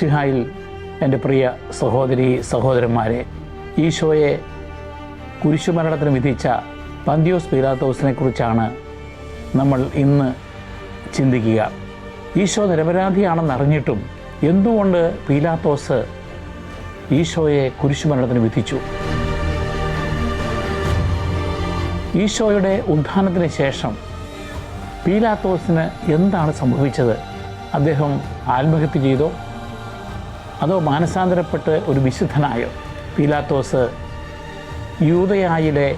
മിശിഹായിൽ എന്റെ പ്രിയ സഹോദരി സഹോദരന്മാരെ ഈശോയെ കുരിശുമരണത്തിന് വിധിച്ച പന്തിയോസ് പീലാത്തോസിനെ കുറിച്ചാണ് നമ്മൾ ഇന്ന് ചിന്തിക്കുക. ഈശോ നിരപരാധിയാണെന്ന് അറിഞ്ഞിട്ടും എന്തുകൊണ്ട് പീലാത്തോസ് ഈശോയെ കുരിശുമരണത്തിന് വിധിച്ചു? ഈശോയുടെ ഉത്ഥാനത്തിന് ശേഷം പീലാത്തോസിന് എന്താണ് സംഭവിച്ചത്? അദ്ദേഹം ആത്മഹത്യ ചെയ്തോ? അതോ മാനസാന്തരപ്പെട്ട് ഒരു വിശുദ്ധനായോ? പീലാത്തോസ് യൂതയായിലെ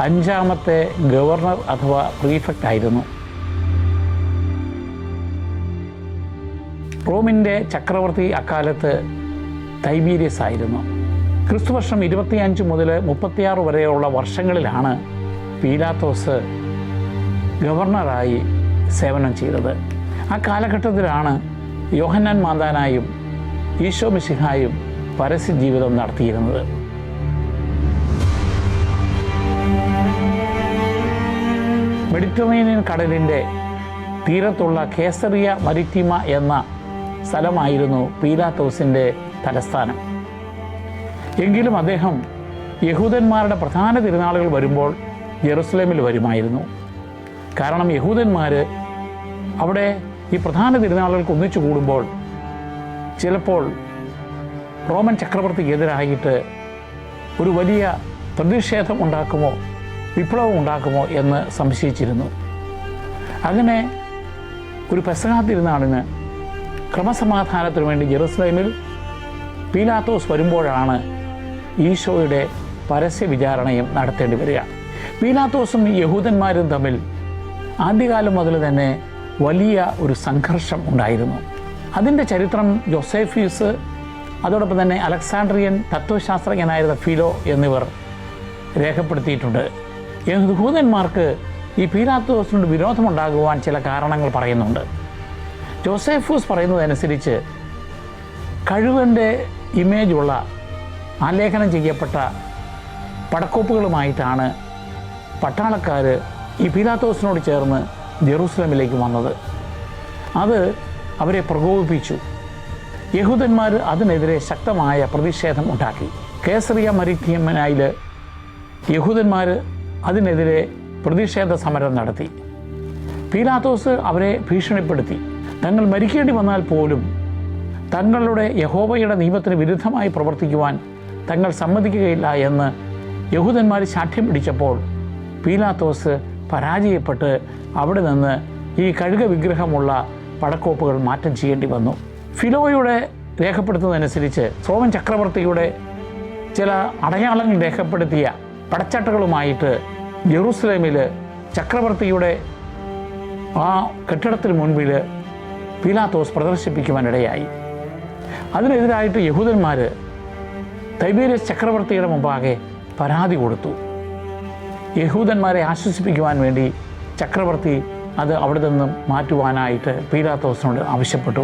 അഞ്ചാമത്തെ ഗവർണർ അഥവാ പ്രീഫക്റ്റ് ആയിരുന്നു. റോമിന്റെ ചക്രവർത്തി അക്കാലത്ത് തൈബീരിയസ് ആയിരുന്നു. ക്രിസ്തുവർഷം ഇരുപത്തിയഞ്ച് മുതൽ മുപ്പത്തിയാറ് വരെയുള്ള വർഷങ്ങളിലാണ് പീലാത്തോസ് ഗവർണറായി സേവനം ചെയ്തത്. ആ കാലഘട്ടത്തിലാണ് യോഹന്നാൻ മാന്താനായും ഈശോ മിശിഹായും പരസ്യ ജീവിതം നടത്തിയിരുന്നത്. മെഡിറ്ററേനിയൻ കടലിന്റെ തീരത്തുള്ള കേസറിയ മരിറ്റിമ എന്ന സ്ഥലമായിരുന്നു പീലാത്തോസിന്റെ തലസ്ഥാനം. എങ്കിലും അദ്ദേഹം യഹൂദന്മാരുടെ പ്രധാന തിരുനാളുകൾ വരുമ്പോൾ ജെറുസലേമിൽ വരുമായിരുന്നു. കാരണം യഹൂദന്മാർ അവിടെ ഈ പ്രധാന തിരുനാളുകൾക്ക് ഒന്നിച്ചു കൂടുമ്പോൾ ചിലപ്പോൾ റോമൻ ചക്രവർത്തിക്കെതിരായിട്ട് ഒരു വലിയ പ്രതിഷേധം ഉണ്ടാക്കുമോ വിപ്ലവം ഉണ്ടാക്കുമോ എന്ന് സംശയിച്ചിരുന്നു. അങ്ങനെ ഒരു പെസകാത്തിരുന്നാളിന് ക്രമസമാധാനത്തിനു വേണ്ടി ജെറുസലേമിൽ പീലാത്തോസ് വരുമ്പോഴാണ് ഈശോയുടെ പരസ്യ വിചാരണയും നടത്തേണ്ടി വരിക. പീലാത്തോസും യഹൂദന്മാരും തമ്മിൽ ആദ്യകാലം മുതൽ തന്നെ വലിയ ഒരു സംഘർഷം ഉണ്ടായിരുന്നു. അതിന്റെ ചരിത്രം ജോസേഫ്യൂസ് അതോടൊപ്പം തന്നെ അലക്സാണ്ട്രിയൻ തത്വശാസ്ത്രജ്ഞനായിരുന്ന ഫിലോ എന്നിവർ രേഖപ്പെടുത്തിയിട്ടുണ്ട്. യഹൂദന്മാർക്ക് ഈ പീലാത്തോസിനോട് വിരോധമുണ്ടാകുവാൻ ചില കാരണങ്ങൾ പറയുന്നുണ്ട്. ജോസേഫൂസ് പറയുന്നതനുസരിച്ച് കഴിവന്റെ ഇമേജുള്ള ആലേഖനം ചെയ്യപ്പെട്ട പടക്കോപ്പുകളുമായിട്ടാണ് പട്ടാളക്കാർ ഈ പീലാത്തോസിനോട് ചേർന്ന് ജെറൂസലമിലേക്ക് വന്നത്. അത് അവരെ പ്രകോപിപ്പിച്ചു. യഹൂദന്മാർ അതിനെതിരെ ശക്തമായ പ്രതിഷേധം ഉണ്ടാക്കി. കേസറിയ മരിത്യമ്മനായിൽ യഹൂദന്മാർ അതിനെതിരെ പ്രതിഷേധ സമരം നടത്തി. പീലാത്തോസ് അവരെ ഭീഷണിപ്പെടുത്തി. തങ്ങൾ മരിക്കേണ്ടി വന്നാൽ പോലും തങ്ങളുടെ യഹോവയുടെ നിയമത്തിന് വിരുദ്ധമായി പ്രവർത്തിക്കുവാൻ തങ്ങൾ സമ്മതിക്കുകയില്ല എന്ന് യഹൂദന്മാർ ശാഠ്യം പിടിച്ചപ്പോൾ പീലാത്തോസ് പരാജയപ്പെട്ട് അവിടെ നിന്ന് ഈ കഴുക വിഗ്രഹമുള്ള പടക്കോപ്പുകൾ മാറ്റം ചെയ്യേണ്ടി വന്നു. ഫിലോയുടെ രേഖപ്പെടുത്തുന്നതനുസരിച്ച് സോമൻ ചക്രവർത്തിയുടെ ചില അടയാളങ്ങൾ രേഖപ്പെടുത്തിയ പടച്ചട്ടകളുമായിട്ട് ജെറൂസലേമിൽ ചക്രവർത്തിയുടെ ആ കെട്ടിടത്തിന് മുൻപിൽ പീലാത്തോസ് പ്രദർശിപ്പിക്കുവാനിടയായി. അതിനെതിരായിട്ട് യഹൂദന്മാർ തൈബേരിയസ് ചക്രവർത്തിയുടെ മുമ്പാകെ പരാതി കൊടുത്തു. യഹൂദന്മാരെ ആശ്വസിപ്പിക്കുവാൻ വേണ്ടി ചക്രവർത്തി അത് അവിടെ നിന്നും മാറ്റുവാനായിട്ട് പീലാത്തോസിനോട് ആവശ്യപ്പെട്ടു.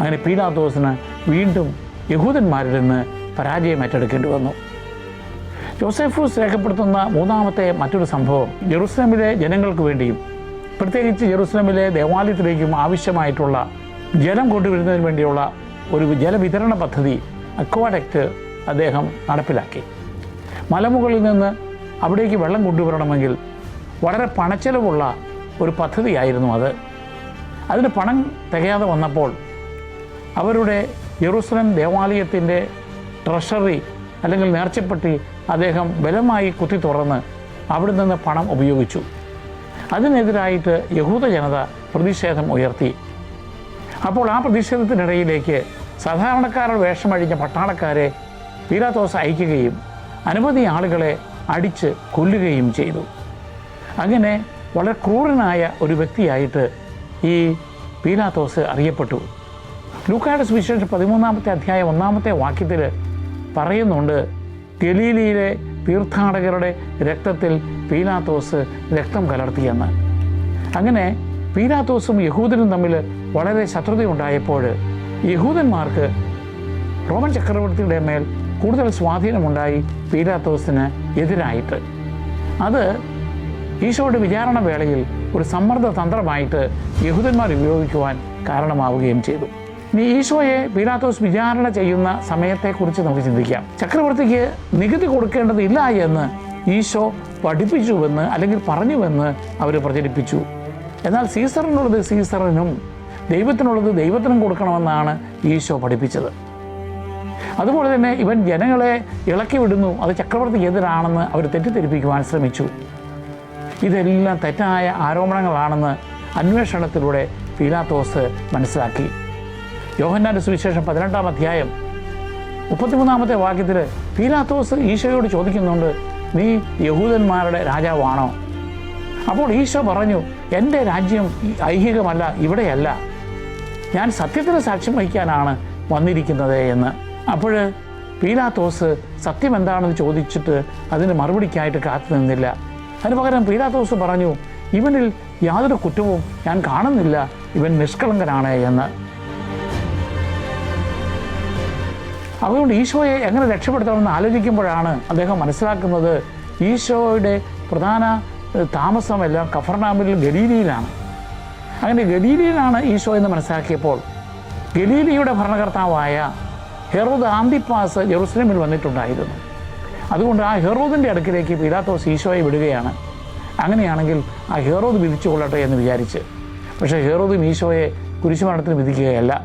അങ്ങനെ പീലാത്തോസിന് വീണ്ടും യഹൂദന്മാരിൽ നിന്ന് പരാജയം ഏറ്റെടുക്കേണ്ടി വന്നു. ജോസഫൂസ് രേഖപ്പെടുത്തുന്ന മൂന്നാമത്തെ മറ്റൊരു സംഭവം ജെറുസലമിലെ ജനങ്ങൾക്ക് വേണ്ടിയും പ്രത്യേകിച്ച് ജെറുസലമിലെ ദേവാലയത്തിലേക്കും ആവശ്യമായിട്ടുള്ള ജലം കൊണ്ടുവരുന്നതിന് വേണ്ടിയുള്ള ഒരു ജലവിതരണ പദ്ധതി അക്വാഡക്റ്റ് അദ്ദേഹം നടപ്പിലാക്കി. മലമുകളിൽ നിന്ന് അവിടേക്ക് വെള്ളം കൊണ്ടുവരണമെങ്കിൽ വളരെ പണച്ചെലവുള്ള ഒരു പദ്ധതിയായിരുന്നു അത്. അതിന് പണം തികയാതെ വന്നപ്പോൾ അവരുടെ ജെറൂസലം ദേവാലയത്തിന്റെ ട്രഷറി അല്ലെങ്കിൽ നേർച്ചപ്പെട്ടി അദ്ദേഹം ബലമായി കുത്തി തുറന്ന് അവിടെ നിന്ന് പണം ഉപയോഗിച്ചു. അതിനെതിരായിട്ട് യഹൂദ ജനത പ്രതിഷേധം ഉയർത്തി. അപ്പോൾ ആ പ്രതിഷേധത്തിനിടയിലേക്ക് സാധാരണക്കാരുടെ വേഷമഴിഞ്ഞ പട്ടാളക്കാരെ പീലാത്തോസ് അയക്കുകയും അനവധി ആളുകളെ അടിച്ച് കൊല്ലുകയും ചെയ്തു. അങ്ങനെ വളരെ ക്രൂരനായ ഒരു വ്യക്തിയായിട്ട് ഈ പീലാത്തോസ് അറിയപ്പെട്ടു. ലൂക്കായുടെ സുവിശേഷം പതിമൂന്നാമത്തെ അധ്യായം ഒന്നാമത്തെ വാക്യത്തിൽ പറയുന്നുണ്ട് ഗലീലിയിലെ തീർത്ഥാടകരുടെ രക്തത്തിൽ പീലാത്തോസ് രക്തം കലർത്തിയെന്ന്. അങ്ങനെ പീലാത്തോസും യഹൂദനും തമ്മിൽ വളരെ ശത്രുതയുണ്ടായപ്പോൾ യഹൂദന്മാർക്ക് റോമൻ ചക്രവർത്തിയുടെ മേൽ കൂടുതൽ സ്വാധീനമുണ്ടായി പീലാത്തോസിന് എതിരായിട്ട്. അത് ഈശോയുടെ വിചാരണ വേളയിൽ ഒരു സമ്മർദ്ദ തന്ത്രമായിട്ട് യഹൂദന്മാർ ഉപയോഗിക്കുവാൻ കാരണമാവുകയും ചെയ്തു. ഇനി ഈശോയെ പീലാത്തോസ് വിചാരണ ചെയ്യുന്ന സമയത്തെക്കുറിച്ച് നമുക്ക് ചിന്തിക്കാം. ചക്രവർത്തിക്ക് നികുതി കൊടുക്കേണ്ടതില്ല എന്ന് ഈശോ പഠിപ്പിച്ചുവെന്ന് അല്ലെങ്കിൽ പറഞ്ഞുവെന്ന് അവർ പ്രചരിപ്പിച്ചു. എന്നാൽ സീസറിനുള്ളത് സീസറിനും ദൈവത്തിനുള്ളത് ദൈവത്തിനും കൊടുക്കണമെന്നാണ് ഈശോ പഠിപ്പിച്ചത്. അതുപോലെ തന്നെ ഇവൻ ജനങ്ങളെ ഇളക്കി വിടുന്നു അത് ചക്രവർത്തിക്ക് എതിരാണെന്ന് അവർ തെറ്റിദ്ധരിപ്പിക്കുവാൻ ശ്രമിച്ചു. ഇതെല്ലാം തെറ്റായ ആരോപണങ്ങളാണെന്ന് അന്വേഷണത്തിലൂടെ പീലാത്തോസ് മനസ്സിലാക്കി. യോഹന്നാന്റെ സുവിശേഷം പതിനെട്ടാം അധ്യായം. മുപ്പത്തിമൂന്നാമത്തെ വാക്യത്തിൽ പീലാത്തോസ് ഈശോയോട് ചോദിക്കുന്നുണ്ട് നീ യഹൂദന്മാരുടെ രാജാവാണോ? അപ്പോൾ ഈശോ പറഞ്ഞു എന്റെ രാജ്യം ഐഹികമല്ല ഇവിടെയല്ല. ഞാൻ സത്യത്തിന് സാക്ഷ്യം വഹിക്കാനാണ് വന്നിരിക്കുന്നത് എന്ന്. അപ്പോൾ പീലാത്തോസ് സത്യം എന്താണെന്ന് ചോദിച്ചിട്ട് അതിന് മറുപടിക്കായിട്ട് കാത്തു നിന്നില്ല. അതിന് പകരം പീലാത്തോസ് പറഞ്ഞു ഇവനിൽ യാതൊരു കുറ്റവും ഞാൻ കാണുന്നില്ല. ഇവൻ നിഷ്കളങ്കനാണ് എന്ന്. അതുകൊണ്ട് ഈശോയെ എങ്ങനെ രക്ഷപ്പെടുത്തണമെന്ന് ആലോചിക്കുമ്പോഴാണ് അദ്ദേഹം മനസ്സിലാക്കുന്നത് ഈശോയുടെ പ്രധാന താമസമെല്ലാം കഫർനാമിൽ ഗലീലിയിലാണ്. അങ്ങനെ ഗലീലിയിലാണ് ഈശോ എന്ന് മനസ്സിലാക്കിയപ്പോൾ ഗലീലിയുടെ ഭരണകർത്താവായ ഹെറുദ് ആന്തിപ്പാസ് ജെറുസലേമിൽ വന്നിട്ടുണ്ടായിരുന്നു. അതുകൊണ്ട് ആ ഹെറോദിന്റെ അടുക്കിലേക്ക് പീലാത്തോസ് ഈശോയെ വിടുകയാണ്. അങ്ങനെയാണെങ്കിൽ ആ ഹെറോദ് വിധിച്ചു കൊള്ളട്ടെ എന്ന് വിചാരിച്ച്. പക്ഷേ ഹെറോദും ഈശോയെ കുരിശുമരണത്തിന് വിധിക്കുകയല്ല.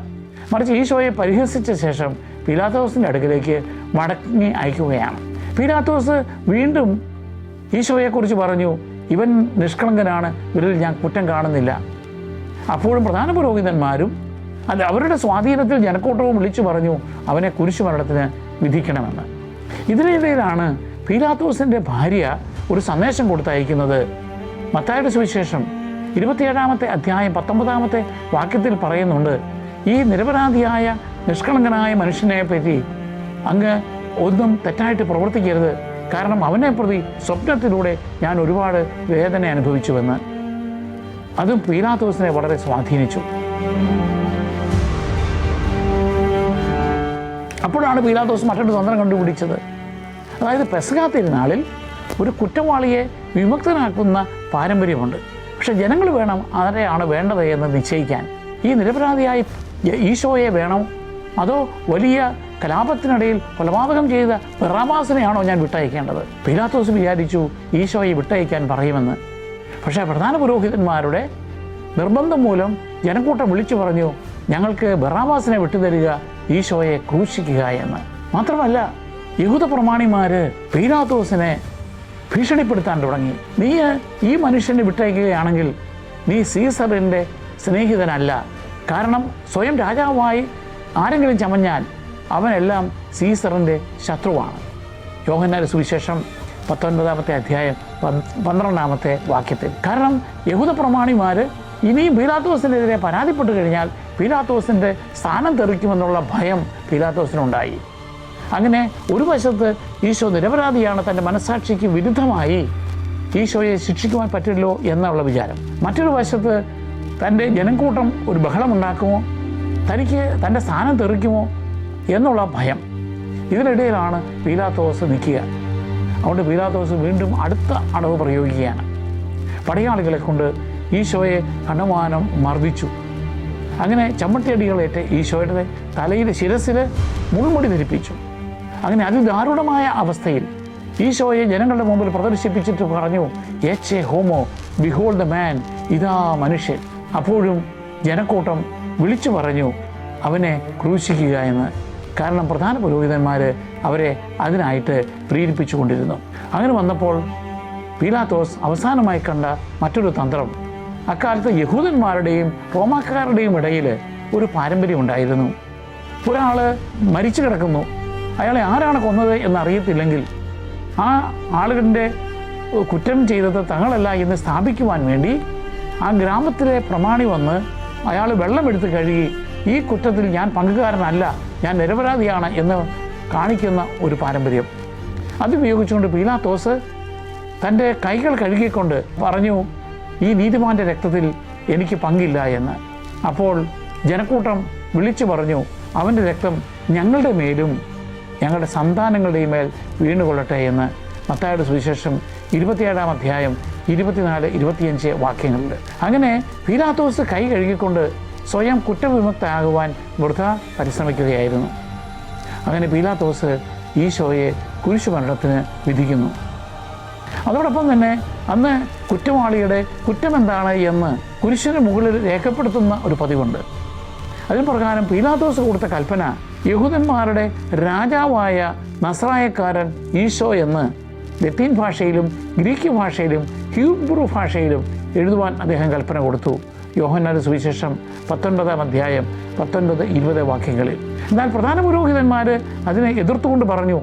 മറിച്ച് ഈശോയെ പരിഹസിച്ച ശേഷം പീലാത്തോസിന്റെ അടുക്കിലേക്ക് മടങ്ങി അയക്കുകയാണ്. പിലാത്തോസ് വീണ്ടും ഈശോയെക്കുറിച്ച് പറഞ്ഞു ഇവൻ നിഷ്കളങ്കനാണ് ഇവരിൽ ഞാൻ കുറ്റം കാണുന്നില്ല. അപ്പോഴും പ്രധാന പുരോഹിതന്മാരും അത് അവരുടെ സ്വാധീനത്തിൽ ജനക്കൂട്ടവും വിളിച്ചു പറഞ്ഞു അവനെ കുരിശുമരണത്തിന് വിധിക്കണമെന്ന്. ഇതിനിടയിലാണ് പീലാത്തോസിന്റെ ഭാര്യ ഒരു സന്ദേശം കൊടുത്തയക്കുന്നത്. മത്തായുടെ സുവിശേഷം ഇരുപത്തിയേഴാമത്തെ അധ്യായം പത്തൊമ്പതാമത്തെ വാക്യത്തിൽ പറയുന്നുണ്ട് ഈ നിരപരാധിയായ നിഷ്കളങ്കനായ മനുഷ്യനെ പറ്റി അങ്ങ് ഒന്നും തെറ്റായിട്ട് പ്രവർത്തിക്കരുത്. കാരണം അവനെ പ്രതി സ്വപ്നത്തിലൂടെ ഞാൻ ഒരുപാട് വേദന അനുഭവിച്ചുവെന്ന്. അതും പീലാത്തോസിനെ വളരെ സ്വാധീനിച്ചു. അപ്പോഴാണ് പീലാത്തോസ് മറ്റൊരു തന്ത്രം കണ്ടുപിടിച്ചത്. അതായത് പെസക തിരുനാളിൽ ഒരു കുറ്റവാളിയെ വിമുക്തനാക്കുന്ന പാരമ്പര്യമുണ്ട്. പക്ഷെ ജനങ്ങൾ വേണം ആരെയാണ് വേണ്ടത് എന്ന് നിശ്ചയിക്കാൻ. ഈ നിരപരാധിയായി ഈശോയെ വേണം? അതോ വലിയ കലാപത്തിനിടയിൽ കൊലപാതകം ചെയ്ത ബറാബാസിനെയാണോ ഞാൻ വിട്ടയക്കേണ്ടത്? പീലാത്തോസ് വിചാരിച്ചു ഈശോയെ വിട്ടയക്കാൻ പറയുമെന്ന്. പക്ഷേ പ്രധാന പുരോഹിതന്മാരുടെ നിർബന്ധം മൂലം ജനക്കൂട്ടം വിളിച്ചു പറഞ്ഞു ഞങ്ങൾക്ക് ബറാബാസിനെ വിട്ടുതരിക ഈശോയെ ക്രൂശിക്കുക എന്ന്. മാത്രമല്ല യഹൂദ പ്രമാണിമാര് പീലാത്തോസിനെ ഭീഷണിപ്പെടുത്താൻ തുടങ്ങി. നീ ഈ മനുഷ്യനെ വിട്ടയക്കുകയാണെങ്കിൽ നീ സീസറിന്റെ സ്നേഹിതനല്ല. കാരണം സ്വയം രാജാവായി ആരെങ്കിലും ചമഞ്ഞാൽ അവനെല്ലാം സീസറിന്റെ ശത്രുവാണ്. യോഹന്നാന്റെ സുവിശേഷം പത്തൊൻപതാമത്തെ അധ്യായം പന്ത് പന്ത്രണ്ടാമത്തെ വാക്യത്തിൽ. കാരണം യഹൂദ പ്രമാണിമാർ ഇനിയും പീലാത്തോസിനെതിരെ പരാതിപ്പെട്ടു കഴിഞ്ഞാൽ പീലാത്തോസിന്റെ സ്ഥാനം തെറിക്കുമെന്നുള്ള ഭയം പീലാത്തോസിനുണ്ടായി. അങ്ങനെ ഒരു വശത്ത് ഈശോ നിരപരാധിയാണ് തന്റെ മനസ്സാക്ഷിക്ക് വിരുദ്ധമായി ഈശോയെ ശിക്ഷിക്കുവാൻ പറ്റില്ലോ എന്നുള്ള വിചാരം. മറ്റൊരു വശത്ത് തന്റെ ജനക്കൂട്ടം ഒരു ബഹളമുണ്ടാക്കുമോ? തനിക്ക് തന്റെ സ്ഥാനം തെറിക്കുമോ എന്നുള്ള ഭയം. ഇതിനിടയിലാണ് പീലാത്തോസ് നിൽക്കുക. അതുകൊണ്ട് പീലാത്തോസ് വീണ്ടും അടുത്ത അടവ് പ്രയോഗിക്കുകയാണ്. പടയാളികളെ കൊണ്ട് ഈശോയെ കണ്ണുമാനം മർദ്ദിച്ചു. അങ്ങനെ ചമ്മട്ടിയടികളേറ്റ് ഈശോയുടെ തലയിലെ ശിരസിൽ മുൾമുടി ധരിപ്പിച്ചു. അങ്ങനെ അതിദാരുണമായ അവസ്ഥയിൽ ഈശോയെ ജനങ്ങളുടെ മുമ്പിൽ പ്രദർശിപ്പിച്ചിട്ട് പറഞ്ഞു എച്ച് എ ഹോമോ ബിഹോൾ ദ മാൻ ഇതാ മനുഷ്യൻ. അപ്പോഴും ജനക്കൂട്ടം വിളിച്ചു പറഞ്ഞു അവനെ ക്രൂശിക്കുക എന്ന്. കാരണം പ്രധാന പുരോഹിതന്മാർ അവരെ അതിനായിട്ട് പ്രേരിപ്പിച്ചുകൊണ്ടിരുന്നു. അങ്ങനെ വന്നപ്പോൾ പീലാത്തോസ് അവസാനമായി കണ്ട മറ്റൊരു തന്ത്രം അക്കാലത്ത് യഹൂദന്മാരുടെയും റോമാക്കാരുടെയും ഇടയിൽ ഒരു പാരമ്പര്യം ഉണ്ടായിരുന്നു. ഒരാൾ മരിച്ചു കിടക്കുന്നു അയാളെ ആരാണ് കൊന്നത് എന്നറിയത്തില്ലെങ്കിൽ ആ ആളുകളുടെ കുറ്റം ചെയ്തത് തങ്ങളല്ല എന്ന് സ്ഥാപിക്കുവാൻ വേണ്ടി ആ ഗ്രാമത്തിലെ പ്രമാണി വന്ന് അയാൾ വെള്ളമെടുത്ത് കഴുകി ഈ കുറ്റത്തിൽ ഞാൻ പങ്കുകാരനല്ല ഞാൻ നിരപരാധിയാണ് എന്ന് കാണിക്കുന്ന ഒരു പാരമ്പര്യം. അതുപയോഗിച്ചുകൊണ്ട് പീലാത്തോസ് തന്റെ കൈകൾ കഴുകിക്കൊണ്ട് പറഞ്ഞു ഈ നീതിമാന്റെ രക്തത്തിൽ എനിക്ക് പങ്കില്ല എന്ന്. അപ്പോൾ ജനക്കൂട്ടം വിളിച്ചു പറഞ്ഞു അവന്റെ രക്തം ഞങ്ങളുടെ മേലും ഞങ്ങളുടെ സന്താനങ്ങളുടെയും മേൽ വീണുകൊള്ളട്ടെ എന്ന് മത്തായുടെ സുവിശേഷം ഇരുപത്തിയേഴാം അധ്യായം ഇരുപത്തിനാല് ഇരുപത്തിയഞ്ച് വാക്യങ്ങളുണ്ട്. അങ്ങനെ പീലാത്തോസ് കൈ കഴുകിക്കൊണ്ട് സ്വയം കുറ്റവിമുക്തയാകുവാൻ വൃഥ പരിശ്രമിക്കുകയായിരുന്നു. അങ്ങനെ പീലാത്തോസ് ഈശോയെ കുരിശുമരണത്തിന് വിധിക്കുന്നു. അതോടൊപ്പം തന്നെ അന്ന് കുറ്റവാളിയുടെ കുറ്റമെന്താണ് എന്ന് കുരിശിന് മുകളിൽ രേഖപ്പെടുത്തുന്ന ഒരു പതിവുണ്ട്. അതിന് പ്രകാരം പീലാത്തോസ് കൊടുത്ത കൽപ്പന യഹൂദന്മാരുടെ രാജാവായ നസ്രായക്കാരൻ ഈശോ എന്ന് ലത്തീൻ ഭാഷയിലും ഗ്രീക്ക് ഭാഷയിലും ഹ്യൂബ്രു ഭാഷയിലും എഴുതുവാൻ അദ്ദേഹം കൽപ്പന കൊടുത്തു. യോഹന്നാന്റെ സുവിശേഷം പത്തൊൻപതാം അധ്യായം പത്തൊൻപത് ഇരുപത് വാക്യങ്ങളിൽ. എന്നാൽ പ്രധാന പുരോഹിതന്മാർ അതിനെ എതിർത്തുകൊണ്ട് പറഞ്ഞു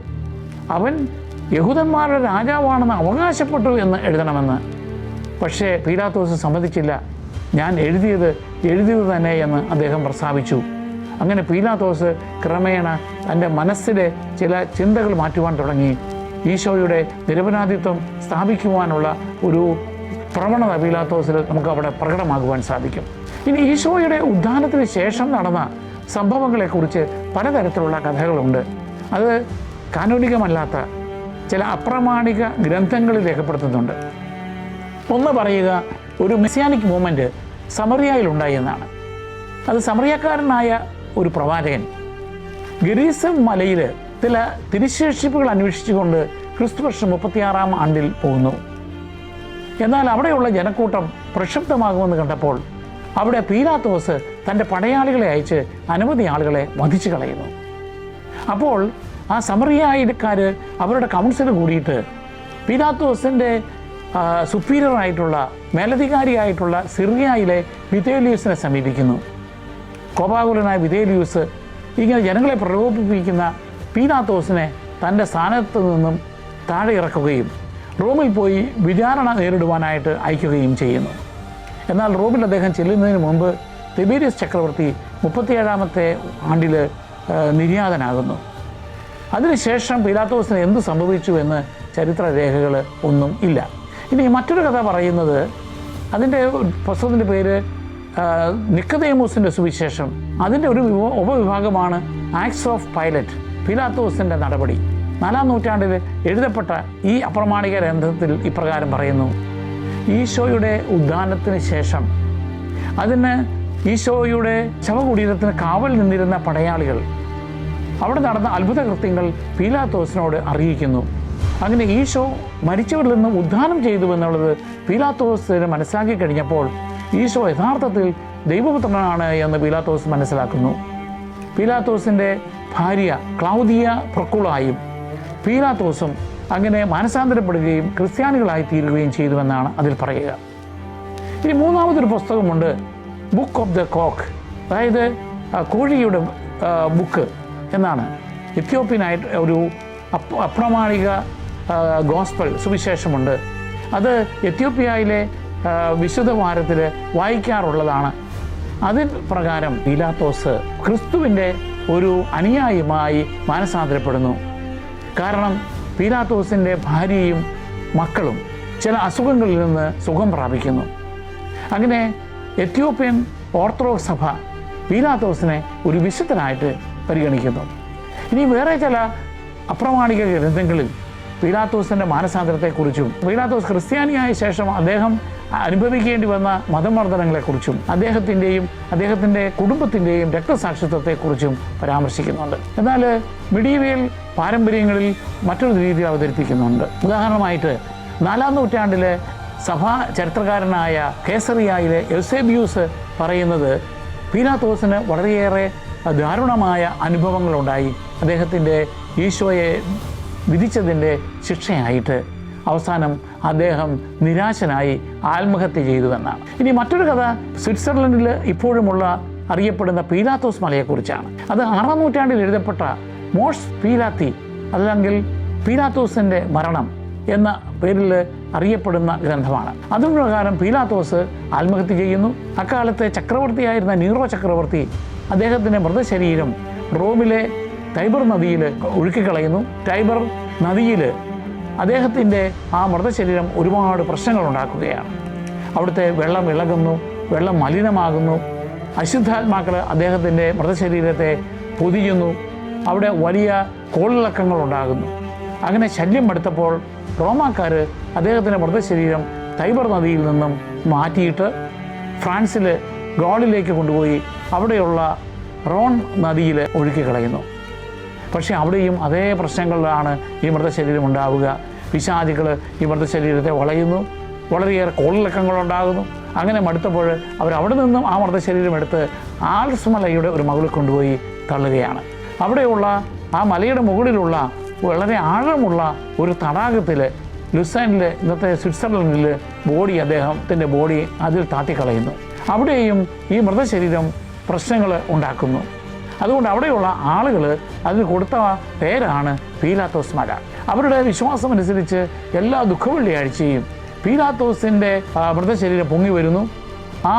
അവൻ യഹൂദന്മാരുടെ രാജാവാണെന്ന് അവകാശപ്പെട്ടു എന്ന് എഴുതണമെന്ന്. പക്ഷേ പീലാത്തോസ് സമ്മതിച്ചില്ല. ഞാൻ എഴുതിയത് എഴുതിയത് തന്നെ എന്ന് അദ്ദേഹം പ്രസ്താവിച്ചു. അങ്ങനെ പീലാത്തോസ് ക്രമേണ തന്റെ മനസ്സിലെ ചില ചിന്തകൾ മാറ്റുവാൻ തുടങ്ങി. ഈശോയുടെ നിരപരാധിത്വം സ്ഥാപിക്കുവാനുള്ള ഒരു പ്രവണത പീലാത്തോസിൽ നമുക്ക് അവിടെ പ്രകടമാകുവാൻ സാധിക്കും. ഇനി ഈശോയുടെ ഉദ്ധാനത്തിന് ശേഷം നടന്ന സംഭവങ്ങളെക്കുറിച്ച് പലതരത്തിലുള്ള കഥകളുണ്ട്. അത് കാനോനികമല്ലാത്ത ചില അപ്രമാണിക ഗ്രന്ഥങ്ങളിൽ രേഖപ്പെടുത്തുന്നുണ്ട്. ഒന്ന് പറയുക ഒരു മെസ്സിയാനിക് മൂവ്മെന്റ് സമറിയയിലുണ്ടായി എന്നാണ്. അത് സമറിയക്കാരനായ ഒരു പ്രവാചകൻ. ഗരീസം മലയിൽ ചില തിരിശേഷിപ്പുകൾ അന്വേഷിച്ചുകൊണ്ട് ക്രിസ്തുവർഷം മുപ്പത്തിയാറാം ആണ്ടിൽ പോകുന്നു. എന്നാൽ അവിടെയുള്ള ജനക്കൂട്ടം പ്രക്ഷുബ്ധമാകുമെന്ന് കണ്ടപ്പോൾ അവിടെ പീലാത്തോസ് തന്റെ പടയാളികളെ അയച്ച് അനവധി ആളുകളെ വധിച്ചു കളയുന്നു. അപ്പോൾ ആ സമറിയായിക്കാർ അവരുടെ കൗൺസിൽ കൂടിയിട്ട് പീലാത്തോസിന്റെ സുപ്പീരിയറായിട്ടുള്ള മേലധികാരിയായിട്ടുള്ള സിറിയയിലെ വിതേലിയസിനെ സമീപിക്കുന്നു. കോപാകുലനായ വിതേലിയൂസ് ഇങ്ങനെ ജനങ്ങളെ പ്രലോഭിപ്പിക്കുന്ന പീനാത്തോസിനെ തന്റെ സ്ഥാനത്ത് നിന്നും താഴെ ഇറക്കുകയും റോമിൽ പോയി വിചാരണ നേരിടുവാനായിട്ട് അയക്കുകയും ചെയ്യുന്നു. എന്നാൽ റോമിൽ അദ്ദേഹം ചെല്ലുന്നതിന് മുമ്പ് തിബീരിയസ് ചക്രവർത്തി മുപ്പത്തിയേഴാമത്തെ ആണ്ടിൽ നിര്യാതനാകുന്നു. അതിനുശേഷം പീലാത്തോസിന് എന്ത് സംഭവിച്ചു എന്ന് ചരിത്ര രേഖകൾ ഒന്നും ഇല്ല. ഇനി മറ്റൊരു കഥ പറയുന്നത് അതിന്റെ പുസ്തകത്തിന്റെ പേര് നിക്കതേമൂസിന്റെ സുവിശേഷം. അതിന്റെ ഒരു ഉപവിഭാഗമാണ് ആക്സ് ഓഫ് പൈലറ്റ് പിലാത്തോസിന്റെ നടപടി. നാലാം നൂറ്റാണ്ടിൽ എഴുതപ്പെട്ട ഈ അപ്രമാണിക ഗ്രന്ഥത്തിൽ ഇപ്രകാരം പറയുന്നു. ഈശോയുടെ ഉദ്ധാനത്തിന് ശേഷം അതിന് ഈശോയുടെ ശവകുടീരത്തിന് കാവൽ നിന്നിരുന്ന പടയാളികൾ അവിടെ നടന്ന അത്ഭുത കൃത്യങ്ങൾ പീലാത്തോസിനോട് അറിയിക്കുന്നു. അങ്ങനെ ഈശോ മരിച്ചവരിൽ നിന്ന് ഉദ്ധാനം ചെയ്തു എന്നുള്ളത് പീലാത്തോസിന് മനസ്സിലാക്കി കഴിഞ്ഞപ്പോൾ ഈശോ യഥാർത്ഥത്തിൽ ദൈവപുത്രനാണ് എന്ന് പീലാത്തോസ് മനസ്സിലാക്കുന്നു. പീലാത്തോസിന്റെ ഭാര്യ ക്ലൗദിയ പ്രക്കുളായും പീലാത്തോസും അങ്ങനെ മാനസാന്തരപ്പെടുകയും ക്രിസ്ത്യാനികളായി തീരുകയും ചെയ്തുവെന്നാണ് അതിൽ പറയുക. ഇനി മൂന്നാമതൊരു പുസ്തകമുണ്ട് ബുക്ക് ഓഫ് ദ കോക്ക് അതായത് കോഴിയുടെ ബുക്ക് എന്നാണ്. എത്യോപ്യനായിട്ട് ഒരു അപ്രമാണിക ഗോസ്പൽ സുവിശേഷമുണ്ട്. അത് എത്യോപ്യയിലെ വിശുദ്ധ വാരത്തിൽ വായിക്കാറുള്ളതാണ്. അതിൻ പ്രകാരം പീലാത്തോസ് ക്രിസ്തുവിന്റെ ഒരു അനുയായിയുമായി മാനസാന്തരപ്പെടുന്നു. കാരണം പീലാത്തോസിന്റെ ഭാര്യയും മക്കളും ചില അസുഖങ്ങളിൽ നിന്ന് സുഖം പ്രാപിക്കുന്നു. അങ്ങനെ എത്യോപ്യൻ ഓർത്തഡോക്സ് സഭ പീലാത്തോസിനെ ഒരു വിശുദ്ധനായിട്ട് പരിഗണിക്കുന്നു. ഇനി വേറെ ചില അപ്രമാണിക ഗ്രന്ഥങ്ങളിൽ പീലാത്തോസിന്റെ മാനസാന്തരത്തെക്കുറിച്ചും പീലാത്തോസ് ക്രിസ്ത്യാനിയായ ശേഷം അദ്ദേഹം അനുഭവിക്കേണ്ടി വന്ന മതമർദ്ദനങ്ങളെക്കുറിച്ചും അദ്ദേഹത്തിന്റെയും അദ്ദേഹത്തിന്റെ കുടുംബത്തിന്റെയും രക്തസാക്ഷിത്വത്തെക്കുറിച്ചും പരാമർശിക്കുന്നുണ്ട്. എന്നാൽ മിഡീവിയൽ പാരമ്പര്യങ്ങളിൽ മറ്റൊരു രീതി അവതരിപ്പിക്കുന്നുണ്ട്. ഉദാഹരണമായിട്ട് നാലാം നൂറ്റാണ്ടിലെ സഭാ ചരിത്രകാരനായ കേസറിയായിലെ എൽസേബിയൂസ് പറയുന്നത് പീലാത്തോസിന് വളരെയേറെ ദാരുണമായ അനുഭവങ്ങളുണ്ടായി. അദ്ദേഹത്തിന്റെ ഈശോയെ വിധിച്ചതിന്റെ ശിക്ഷയായിട്ട് അവസാനം അദ്ദേഹം നിരാശനായി ആത്മഹത്യ ചെയ്തുവെന്നാണ് ഇനി മറ്റൊരു കഥ സ്വിറ്റ്സർലൻഡിൽ ഇപ്പോഴുമുള്ള അറിയപ്പെടുന്ന പീലാത്തോസ് മലയെക്കുറിച്ചാണ് അത് ആറാം നൂറ്റാണ്ടിൽ എഴുതപ്പെട്ട മോഷ് പീലാത്തി അല്ലെങ്കിൽ പീലാത്തോസിന്റെ മരണം എന്ന പേരിൽ അറിയപ്പെടുന്ന ഗ്രന്ഥമാണ്. അതുപ്രകാരം പീലാത്തോസ് ആത്മഹത്യ ചെയ്യുന്നു. അക്കാലത്തെ ചക്രവർത്തിയായിരുന്ന നീറോ ചക്രവർത്തി അദ്ദേഹത്തിന്റെ മൃതശരീരം റോമിലെ ടൈബർ നദിയിൽ ഒഴുക്കിക്കളയുന്നു. ടൈബർ നദിയിൽ അദ്ദേഹത്തിന്റെ ആ മൃതശരീരം ഒരുപാട് പ്രശ്നങ്ങൾ ഉണ്ടാക്കുകയാണ്. അവിടുത്തെ വെള്ളം ഇളകുന്നു വെള്ളം മലിനമാകുന്നു. അശുദ്ധാത്മാക്കൾ അദ്ദേഹത്തിന്റെ മൃതശരീരത്തെ പൊതിയുന്നു. അവിടെ വലിയ കോളിളക്കങ്ങൾ ഉണ്ടാകുന്നു. അങ്ങനെ ശല്യം എടുത്തപ്പോൾ റോമാക്കാർ അദ്ദേഹത്തിന്റെ മൃതശരീരം തൈബർ നദിയിൽ നിന്നും മാറ്റിയിട്ട് ഫ്രാൻസിൽ ഗോളിലേക്ക് കൊണ്ടുപോയി അവിടെയുള്ള റോൺ നദിയിൽ ഒഴുക്കി കളയുന്നു പക്ഷേ അവിടെയും അതേ പ്രശ്നങ്ങളിലാണ് ഈ മൃതശരീരം ഉണ്ടാവുക. പിശാചികൾ ഈ മൃതശരീരത്തെ വളയുന്നു. വളരെയേറെ കോളിളക്കങ്ങളുണ്ടാകുന്നു. അങ്ങനെ മടുത്തപ്പോൾ അവർ അവിടെ നിന്നും ആ മൃതശരീരം എടുത്ത് ആൽസ്മലയുടെ ഒരു മകളിൽ കൊണ്ടുപോയി തള്ളുകയാണ്. അവിടെയുള്ള ആ മലയുടെ മുകളിലുള്ള വളരെ ആഴമുള്ള ഒരു തടാകത്തിൽ ലുസൈനിൽ ഇന്നത്തെ സ്വിറ്റ്സർലൻഡിൽ ബോഡി അദ്ദേഹത്തിന്റെ ബോഡി അതിൽ താത്തിക്കളയുന്നു. അവിടെയും ഈ മൃതശരീരം പ്രശ്നങ്ങൾ ഉണ്ടാക്കുന്നു. അതുകൊണ്ട് അവിടെയുള്ള ആളുകൾ അതിന് കൊടുത്ത പേരാണ് പീലാത്തോസ് മല അവരുടെ വിശ്വാസമനുസരിച്ച് എല്ലാ ദുഃഖവെള്ളിയാഴ്ചയും പീലാത്തോസിന്റെ മൃതശരീരം പൊങ്ങി വരുന്നു. ആ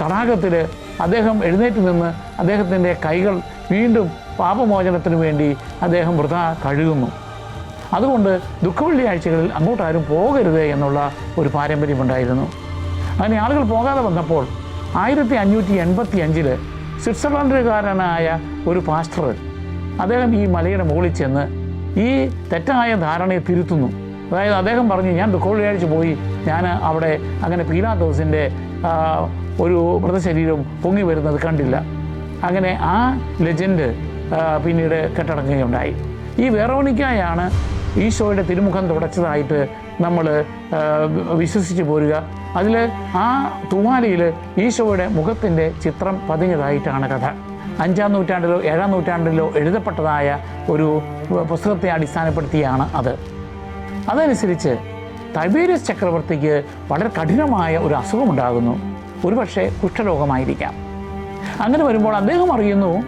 തടാകത്തിൽ അദ്ദേഹം എഴുന്നേറ്റ് നിന്ന് അദ്ദേഹത്തിന്റെ കൈകൾ വീണ്ടും പാപമോചനത്തിന് വേണ്ടി അദ്ദേഹം വൃത കഴുകുന്നു. അതുകൊണ്ട് ദുഃഖവെള്ളിയാഴ്ചകളിൽ അങ്ങോട്ടാരും പോകരുത് എന്നുള്ള ഒരു പാരമ്പര്യമുണ്ടായിരുന്നു. അങ്ങനെ ആളുകൾ പോകാതെ വന്നപ്പോൾ ആയിരത്തി അഞ്ഞൂറ്റി എൺപത്തി അഞ്ചിൽ സ്വിറ്റ്സർലൻഡുകാരനായ ഒരു പാസ്റ്റർ അദ്ദേഹം ഈ മലയുടെ മുകളിൽ ചെന്ന് ഈ തെറ്റായ ധാരണയെ തിരുത്തുന്നു. അതായത് അദ്ദേഹം പറഞ്ഞു ഞാൻ ദുഃഖവെള്ളിയാഴ്ച പോയി ഞാൻ അവിടെ അങ്ങനെ പീലാത്തോസിന്റെ ഒരു മൃതശരീരം പൊങ്ങി വരുന്നത് കണ്ടില്ല. അങ്ങനെ ആ ലെജൻഡ് പിന്നീട് കെട്ടടങ്ങുകയുണ്ടായി. ഈ വേറോണിക്കായാണ് ഈശോയുടെ തിരുമുഖം തുടച്ചതായിട്ട് നമ്മൾ വിശ്വസിച്ച് പോരുക. അതിൽ ആ തൂവാലയിൽ ഈശോയുടെ മുഖത്തിന്റെ ചിത്രം പതിഞ്ഞതായിട്ടാണ് കഥ. അഞ്ചാം നൂറ്റാണ്ടിലോ ഏഴാം നൂറ്റാണ്ടിലോ എഴുതപ്പെട്ടതായ ഒരു പുസ്തകത്തെ അടിസ്ഥാനപ്പെടുത്തിയാണ് അത്. അതനുസരിച്ച് തൈബേരിയസ് ചക്രവർത്തിക്ക് വളരെ കഠിനമായ ഒരു അസുഖമുണ്ടാകുന്നു. ഒരുപക്ഷെ കുഷ്ഠരോഗമായിരിക്കാം. അങ്ങനെ വരുമ്പോൾ അദ്ദേഹം അറിയുന്നു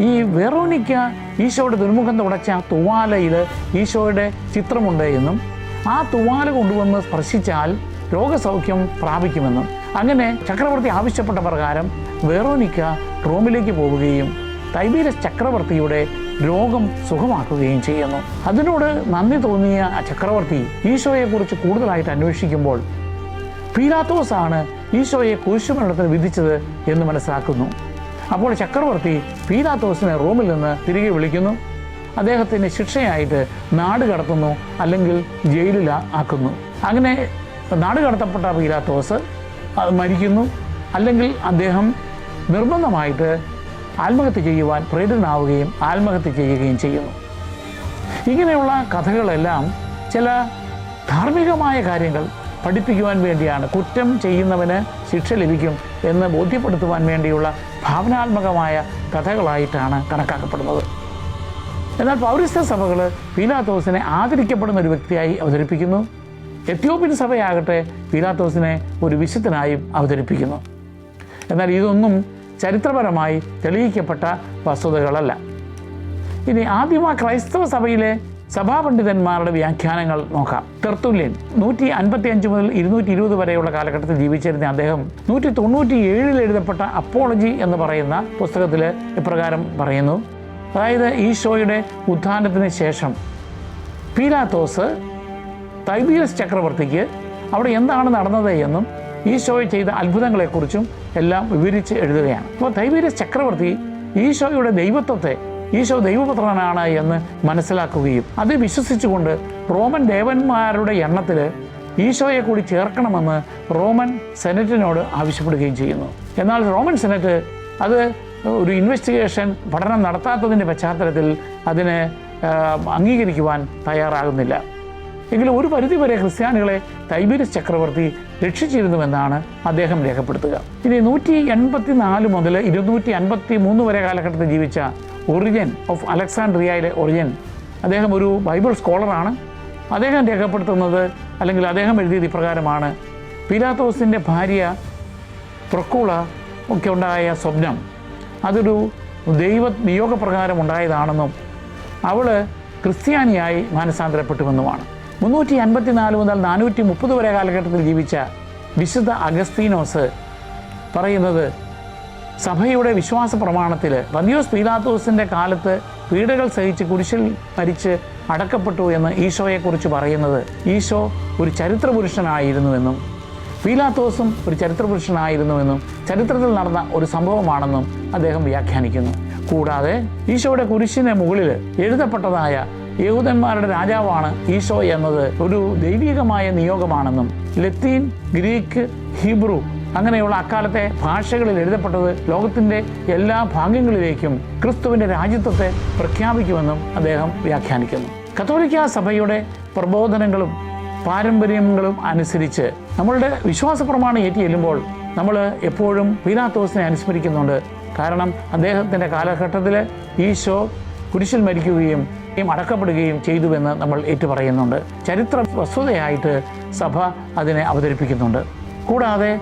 ഈ വെറോണിക്ക ഈശോയുടെ ദുർമുഖം തുടച്ച ആ തുവാലയിൽ ഈശോയുടെ ചിത്രമുണ്ട് എന്നും ആ തുവാല കൊണ്ടുവന്ന് സ്പർശിച്ചാൽ രോഗസൗഖ്യം പ്രാപിക്കുമെന്നും അങ്ങനെ ചക്രവർത്തി ആവശ്യപ്പെട്ട പ്രകാരം വെറോനിക്ക റോമിലേക്ക് പോവുകയും തൈബീരസ് ചക്രവർത്തിയുടെ രോഗം സുഖമാക്കുകയും ചെയ്യുന്നു. അതിനോട് നന്ദി തോന്നിയ ചക്രവർത്തി ഈശോയെക്കുറിച്ച് കൂടുതലായിട്ട് അന്വേഷിക്കുമ്പോൾ പീലാത്തോസ് ആണ് ഈശോയെ കുരിശുമരണത്തിന് വിധിച്ചത് എന്ന് മനസ്സിലാക്കുന്നു. അപ്പോൾ ചക്രവർത്തി പീലാത്തോസിനെ റോമിൽ നിന്ന് തിരികെ വിളിക്കുന്നു. അദ്ദേഹത്തിന് ശിക്ഷയായിട്ട് നാട് കടത്തുന്നു അല്ലെങ്കിൽ ജയിലിലാക്കുന്നു. അങ്ങനെ നാട് കടത്തപ്പെട്ട പീലാത്തോസ് മരിക്കുന്നു. അല്ലെങ്കിൽ അദ്ദേഹം നിർബന്ധമായിട്ട് ആത്മഹത്യ ചെയ്യുവാൻ പ്രേരിതനാവുകയും ആത്മഹത്യ ചെയ്യുകയും ചെയ്യുന്നു. ഇങ്ങനെയുള്ള കഥകളെല്ലാം ചില ധാർമ്മികമായ കാര്യങ്ങൾ പഠിപ്പിക്കുവാൻ വേണ്ടിയാണ്. കുറ്റം ചെയ്യുന്നവന് ശിക്ഷ ലഭിക്കും എന്ന് ബോധ്യപ്പെടുത്തുവാൻ വേണ്ടിയുള്ള ഭാവനാത്മകമായ കഥകളായിട്ടാണ് കണക്കാക്കപ്പെടുന്നത്. എന്നാൽ പൗരസ്ത്യ സഭകൾ പീലാത്തോസിനെ ആദരിക്കപ്പെടുന്ന ഒരു വ്യക്തിയായി അവതരിപ്പിക്കുന്നു. എത്യോപ്യൻ സഭയാകട്ടെ പീലാത്തോസിനെ ഒരു വിശുദ്ധനായും അവതരിപ്പിക്കുന്നു. എന്നാൽ ഇതൊന്നും ചരിത്രപരമായി തെളിയിക്കപ്പെട്ട വസ്തുതകളല്ല. ഇനി ആദ്യമ ക്രൈസ്തവ സഭയിലെ സഭാപണ്ഡിതന്മാരുടെ വ്യാഖ്യാനങ്ങൾ നോക്കാം. തെർത്തുല്യൻ നൂറ്റി അൻപത്തി അഞ്ച് മുതൽ ഇരുന്നൂറ്റി ഇരുപത് വരെയുള്ള കാലഘട്ടത്തിൽ ജീവിച്ചിരുന്ന അദ്ദേഹം നൂറ്റി തൊണ്ണൂറ്റി ഏഴിൽ എഴുതപ്പെട്ട അപ്പോളജി എന്ന് പറയുന്ന പുസ്തകത്തിൽ ഇപ്രകാരം പറയുന്നു. അതായത് ഈശോയുടെ ഉത്ഥാനത്തിന് ശേഷം പീലാത്തോസ് തൈബീരസ് ചക്രവർത്തിക്ക് അവിടെ എന്താണ് നടന്നത് എന്നും ഈശോയെ ചെയ്ത അത്ഭുതങ്ങളെക്കുറിച്ചും എല്ലാം വിവരിച്ച് എഴുതുകയാണ്. അപ്പോൾ തൈബീരസ് ചക്രവർത്തി ഈശോയുടെ ദൈവത്വത്തെ ഈശോ ദൈവപുത്രനാണ് എന്ന് മനസ്സിലാക്കുകയും അത് വിശ്വസിച്ചുകൊണ്ട് റോമൻ ദേവന്മാരുടെ എണ്ണത്തിൽ ഈശോയെ കൂടി ചേർക്കണമെന്ന് റോമൻ സെനറ്റിനോട് ആവശ്യപ്പെടുകയും ചെയ്യുന്നു. എന്നാൽ റോമൻ സെനറ്റ് അത് ഒരു ഇൻവെസ്റ്റിഗേഷൻ പഠനം നടത്താത്തതിന്റെ പശ്ചാത്തലത്തിൽ അതിനെ അംഗീകരിക്കുവാൻ തയ്യാറാകുന്നില്ല. എങ്കിലും ഒരു പരിധിവരെ ക്രിസ്ത്യാനികളെ തൈബീരസ് ചക്രവർത്തി രക്ഷിച്ചിരുന്നുവെന്നാണ് അദ്ദേഹം രേഖപ്പെടുത്തുക. ഇനി നൂറ്റി എൺപത്തി നാല് മുതൽ ഇരുന്നൂറ്റി അൻപത്തി മൂന്ന് വരെ കാലഘട്ടത്തിൽ ജീവിച്ച ഒറിജൻ ഓഫ് അലക്സാണ്ട്രിയയിലെ ഒറിജൻ അദ്ദേഹം ഒരു ബൈബിൾ സ്കോളറാണ്. അദ്ദേഹം രേഖപ്പെടുത്തുന്നത് അല്ലെങ്കിൽ അദ്ദേഹം എഴുതിയത് ഇപ്രകാരമാണ്. പീലാത്തോസിന്റെ ഭാര്യ പ്രക്കൂള ഒക്കെ ഉണ്ടായ സ്വപ്നം അതൊരു ദൈവ നിയോഗപ്രകാരം ഉണ്ടായതാണെന്നും അവൾ ക്രിസ്ത്യാനിയായി മാനസാന്തരപ്പെട്ടുവെന്നുമാണ്. മുന്നൂറ്റി അൻപത്തിനാല് മുതൽ നാനൂറ്റി മുപ്പത് വരെ കാലഘട്ടത്തിൽ ജീവിച്ച വിശുദ്ധ അഗസ്തീനോസ് പറയുന്നത് സഭയുടെ വിശ്വാസ പ്രമാണത്തിൽ പന്തിയോസ് പീലാത്തോസിന്റെ കാലത്ത് പീഡകൾ സഹിച്ച് കുരിശിൽ മരിച്ച് അടക്കപ്പെട്ടു എന്ന് ഈശോയെക്കുറിച്ച് പറയുന്നത് ഈശോ ഒരു ചരിത്ര പുരുഷനായിരുന്നുവെന്നും പീലാത്തോസും ഒരു ചരിത്ര പുരുഷനായിരുന്നുവെന്നും ചരിത്രത്തിൽ നടന്ന ഒരു സംഭവമാണെന്നും അദ്ദേഹം വ്യാഖ്യാനിക്കുന്നു. കൂടാതെ ഈശോയുടെ കുരിശിന് മുകളിൽ എഴുതപ്പെട്ടതായ യഹൂദന്മാരുടെ രാജാവാണ് ഈശോ എന്നത് ഒരു ദൈവികമായ നിയോഗമാണെന്നും ലത്തീൻ ഗ്രീക്ക് ഹീബ്രു അങ്ങനെയുള്ള അക്കാലത്തെ ഭാഷകളിൽ എഴുതപ്പെട്ടത് ലോകത്തിന്റെ എല്ലാ ഭാഗ്യങ്ങളിലേക്കും ക്രിസ്തുവിന്റെ രാജ്യത്വത്തെ പ്രഖ്യാപിക്കുമെന്നും അദ്ദേഹം വ്യാഖ്യാനിക്കുന്നു. കത്തോലിക്ക സഭയുടെ പ്രബോധനങ്ങളും പാരമ്പര്യങ്ങളും അനുസരിച്ച് നമ്മളുടെ വിശ്വാസ പ്രമാണം ഏറ്റി ചെല്ലുമ്പോൾ നമ്മൾ എപ്പോഴും പീലാത്തോസിനെ അനുസ്മരിക്കുന്നുണ്ട്. കാരണം അദ്ദേഹത്തിന്റെ കാലഘട്ടത്തിൽ ഈശോ കുരിശിൽ മരിക്കുകയും അടക്കപ്പെടുകയും ചെയ്തുവെന്ന് നമ്മൾ ഏറ്റുപറയുന്നുണ്ട്. ചരിത്ര വസ്തുതയായിട്ട് സഭ അതിനെ അവതരിപ്പിക്കുന്നുണ്ട്. കൂടാതെ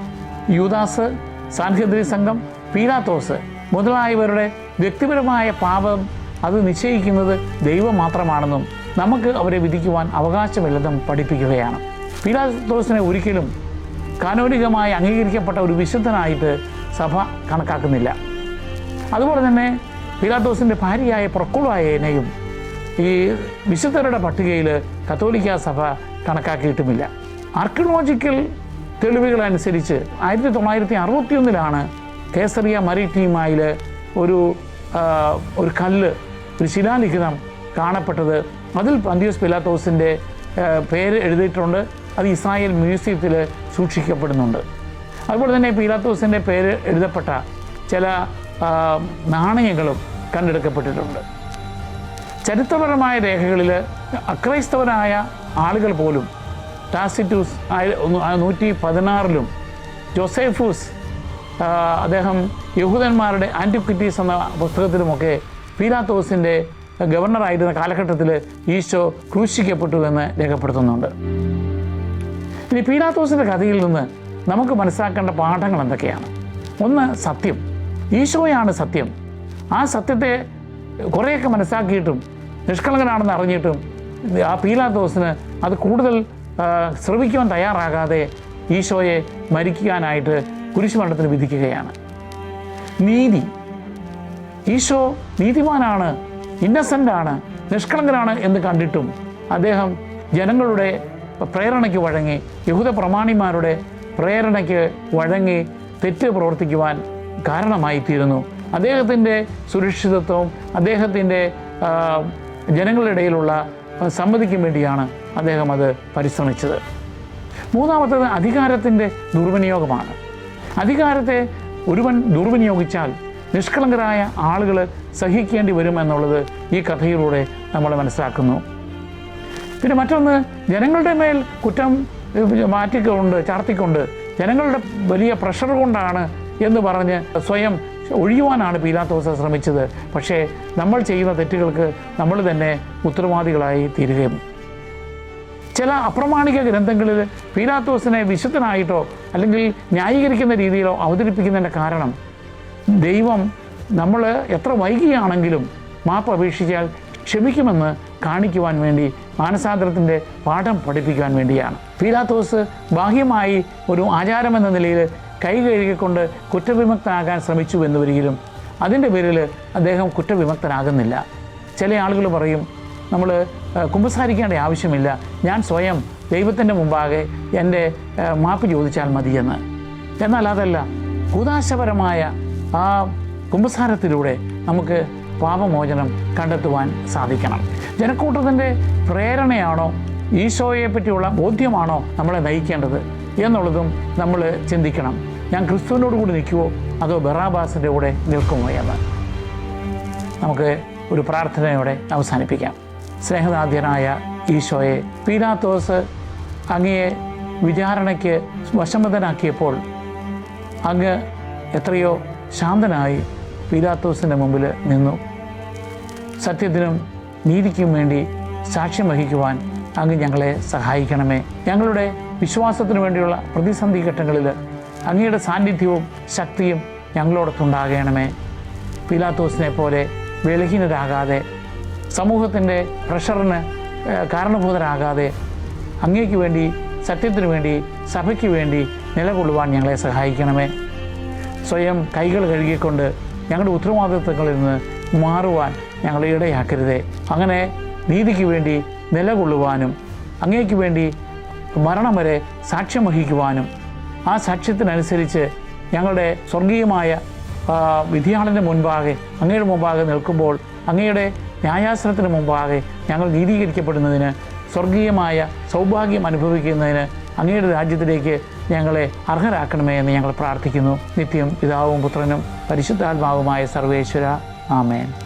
യൂദാസ് സാൻഹദ്രി സംഘം പീലാത്തോസ് മുതലായവരുടെ വ്യക്തിപരമായ പാപം അത് നിശ്ചയിക്കുന്നത് ദൈവം മാത്രമാണെന്നും നമുക്ക് അവരെ വിധിക്കുവാൻ അവകാശമില്ലെന്നും പഠിപ്പിക്കുകയാണ്. പീലാത്തോസിനെ ഒരിക്കലും കാനോനികമായി അംഗീകരിക്കപ്പെട്ട ഒരു വിശുദ്ധനായിട്ട് സഭ കണക്കാക്കുന്നില്ല. അതുപോലെ തന്നെ പീലാത്തോസിന്റെ ഭാര്യയായ പ്രക്കുളായനെയും ഈ വിശുദ്ധരുടെ പട്ടികയിൽ കത്തോലിക്ക സഭ കണക്കാക്കിയിട്ടുമില്ല. ആർക്കിയോളജിക്കൽ തെളിവുകളനുസരിച്ച് ആയിരത്തി തൊള്ളായിരത്തി അറുപത്തിയൊന്നിലാണ് കേസറിയ മരീറ്റീമായിൽ ഒരു ഒരു കല്ല് ഒരു ശിലാലിഖിതം കാണപ്പെട്ടത്. അതിൽ പന്തിയോസ് പിലാത്തോസിന്റെ പേര് എഴുതിയിട്ടുണ്ട്. അത് ഇസ്രായേൽ മ്യൂസിയത്തിൽ സൂക്ഷിക്കപ്പെടുന്നുണ്ട്. അതുപോലെ തന്നെ പീലാത്തോസിന്റെ പേര് എഴുതപ്പെട്ട ചില നാണയങ്ങളും കണ്ടെടുക്കപ്പെട്ടിട്ടുണ്ട്. ചരിത്രപരമായ രേഖകളിൽ അക്രൈസ്തവരായ ആളുകൾ പോലും ടാസിറ്റൂസ് നൂറ്റി പതിനാറിലും ജോസേഫൂസ് അദ്ദേഹം യഹൂദന്മാരുടെ ആന്റിക്വിറ്റീസ് എന്ന പുസ്തകത്തിലുമൊക്കെ പീലാത്തോസിന്റെ ഗവർണറായിരുന്ന കാലഘട്ടത്തിൽ ഈശോ ക്രൂശിക്കപ്പെട്ടു എന്ന് രേഖപ്പെടുത്തുന്നുണ്ട്. ഇനി പീലാത്തോസിന്റെ കഥയിൽ നിന്ന് നമുക്ക് മനസ്സിലാക്കേണ്ട പാഠങ്ങൾ എന്തൊക്കെയാണ്? ഒന്ന് സത്യം. ഈശോയാണ് സത്യം. ആ സത്യത്തെ കുറേയൊക്കെ മനസ്സിലാക്കിയിട്ടും നിഷ്കളങ്കനാണെന്ന് അറിഞ്ഞിട്ടും ആ പീലാത്തോസിന് അത് കൂടുതൽ ശ്രമിക്കുവാൻ തയ്യാറാകാതെ ഈശോയെ മരിക്കാനായിട്ട് കുരിശുമരണത്തിന് വിധിക്കുകയാണ്. നീതി. ഈശോ നീതിമാനാണ് ഇന്നസെന്റ് ആണ് നിഷ്കളങ്കനാണ് എന്ന് കണ്ടിട്ടും അദ്ദേഹം ജനങ്ങളുടെ പ്രേരണയ്ക്ക് വഴങ്ങി യഹൂദ പ്രമാണിമാരുടെ പ്രേരണയ്ക്ക് വഴങ്ങി തെറ്റ് പ്രവർത്തിക്കുവാൻ കാരണമായിത്തീരുന്നു. അദ്ദേഹത്തിന്റെ സുരക്ഷിതത്വം അദ്ദേഹത്തിന്റെ ജനങ്ങളുടെ ഇടയിലുള്ള സമ്മതിക്കും വേണ്ടിയാണ് അദ്ദേഹം അത് പരിശ്രമിച്ചത്. മൂന്നാമത്തത് അധികാരത്തിന്റെ ദുർവിനിയോഗമാണ്. അധികാരത്തെ ഒരുവൻ ദുർവിനിയോഗിച്ചാൽ നിഷ്കളങ്കരായ ആളുകൾ സഹിക്കേണ്ടി വരുമെന്നുള്ളത് ഈ കഥയിലൂടെ നമ്മൾ മനസ്സിലാക്കുന്നു. പിന്നെ മറ്റൊന്ന് ജനങ്ങളുടെ മേൽ കുറ്റം മാറ്റിക്കൊണ്ട് ചാർത്തിക്കൊണ്ട് ജനങ്ങളുടെ വലിയ പ്രഷർ കൊണ്ടാണ് എന്ന് പറഞ്ഞ് സ്വയം ഒഴിയുവാനാണ് പീലാത്തോസ് ശ്രമിച്ചത്. പക്ഷേ നമ്മൾ ചെയ്യുന്ന തെറ്റുകൾക്ക് നമ്മൾ തന്നെ ഉത്തരവാദികളായി തീരുകയും. ചില അപ്രമാണിക ഗ്രന്ഥങ്ങളിൽ പീലാത്തോസിനെ വിശുദ്ധനായിട്ടോ അല്ലെങ്കിൽ ന്യായീകരിക്കുന്ന രീതിയിലോ അവതരിപ്പിക്കുന്നതിന്റെ കാരണം ദൈവം നമ്മൾ എത്ര വൈകിയാണെങ്കിലും മാപ്പ് അപേക്ഷിച്ചാൽ ക്ഷമിക്കുമെന്ന് കാണിക്കുവാൻ വേണ്ടി മാനസാന്തരത്തിന്റെ പാഠം പഠിപ്പിക്കുവാൻ വേണ്ടിയാണ്. പീലാത്തോസ് ബാഹ്യമായി ഒരു ആചാരമെന്ന നിലയിൽ കൈ കഴുകിക്കൊണ്ട് കുറ്റവിമുക്തനാകാൻ ശ്രമിച്ചു എന്ന് വരികിലും അതിന്റെ പേരിൽ അദ്ദേഹം കുറ്റവിമുക്തനാകുന്നില്ല. ചില ആളുകൾ പറയും നമ്മൾ കുമ്പസാരിക്കേണ്ട ആവശ്യമില്ല. ഞാൻ സ്വയം ദൈവത്തിന്റെ മുമ്പാകെ എന്റെ മാപ്പ് ചോദിച്ചാൽ മതിയെന്ന്. എന്നാൽ അതല്ല കൂതാശപരമായ ആ കുമ്പസാരത്തിലൂടെ നമുക്ക് പാപമോചനം കണ്ടെത്തുവാൻ സാധിക്കണം. ജനക്കൂട്ടത്തിന്റെ പ്രേരണയാണോ ഈശോയെ പറ്റിയുള്ള ബോധ്യമാണോ നമ്മളെ നയിക്കേണ്ടത്? എന്നുള്ളതും നമ്മൾ ചിന്തിക്കണം. ഞാൻ ക്രിസ്തുവിനോട് കൂടി നിൽക്കുമോ അതോ ബറാബാസിന്റെ കൂടെ നിൽക്കുമോ എന്ന്? നമുക്ക് ഒരു പ്രാർത്ഥനയോടെ അവസാനിപ്പിക്കാം. സ്നേഹനാഥ്യനായ ഈശോയെ പീലാത്തോസ് അങ്ങയെ വിചാരണയ്ക്ക് വശമതനാക്കിയപ്പോൾ അങ്ങ് എത്രയോ ശാന്തനായി പീലാത്തോസിന്റെ മുമ്പിൽ നിന്നു. സത്യത്തിനും നീതിക്കും വേണ്ടി സാക്ഷ്യം വഹിക്കുവാൻ അങ്ങ് ഞങ്ങളെ സഹായിക്കണമേ. ഞങ്ങളുടെ വിശ്വാസത്തിനു വേണ്ടിയുള്ള പ്രതിസന്ധി ഘട്ടങ്ങളിൽ അങ്ങയുടെ സാന്നിധ്യവും ശക്തിയും ഞങ്ങളോടൊത്തുണ്ടാകണമേ. പീലാത്തോസിനെ പോലെ ബലഹീനരാകാതെ സമൂഹത്തിന്റെ പ്രഷറിന് കാരണഭൂതരാകാതെ അങ്ങേക്ക് വേണ്ടി സത്യത്തിനു വേണ്ടി സഭയ്ക്ക് വേണ്ടി നിലകൊള്ളുവാൻ ഞങ്ങളെ സഹായിക്കണമേ. സ്വയം കൈകൾ കഴുകിക്കൊണ്ട് ഞങ്ങളുടെ ഉത്തരവാദിത്വങ്ങളിൽ നിന്ന് മാറുവാൻ ഞങ്ങളെ ഇടയാക്കരുതേ. അങ്ങനെ നീതിക്ക് വേണ്ടി നിലകൊള്ളുവാനും അങ്ങേക്ക് വേണ്ടി മരണം വരെ സാക്ഷ്യം വഹിക്കുവാനും ആ സാക്ഷ്യത്തിനനുസരിച്ച് ഞങ്ങളുടെ സ്വർഗീയമായ വിധിയാളന്റെ മുൻപാകെ അങ്ങയുടെ മുമ്പാകെ നിൽക്കുമ്പോൾ അങ്ങയുടെ ന്യായാസനത്തിന് മുമ്പാകെ ഞങ്ങൾ നീതീകരിക്കപ്പെടുന്നതിന് സ്വർഗീയമായ സൗഭാഗ്യം അനുഭവിക്കുന്നതിന് അങ്ങയുടെ രാജ്യത്തിലേക്ക് ഞങ്ങളെ അർഹരാക്കണമേ എന്ന് ഞങ്ങൾ പ്രാർത്ഥിക്കുന്നു. നിത്യം പിതാവും പുത്രനും പരിശുദ്ധാത്മാവുമായ സർവേശ്വര. ആമേൻ.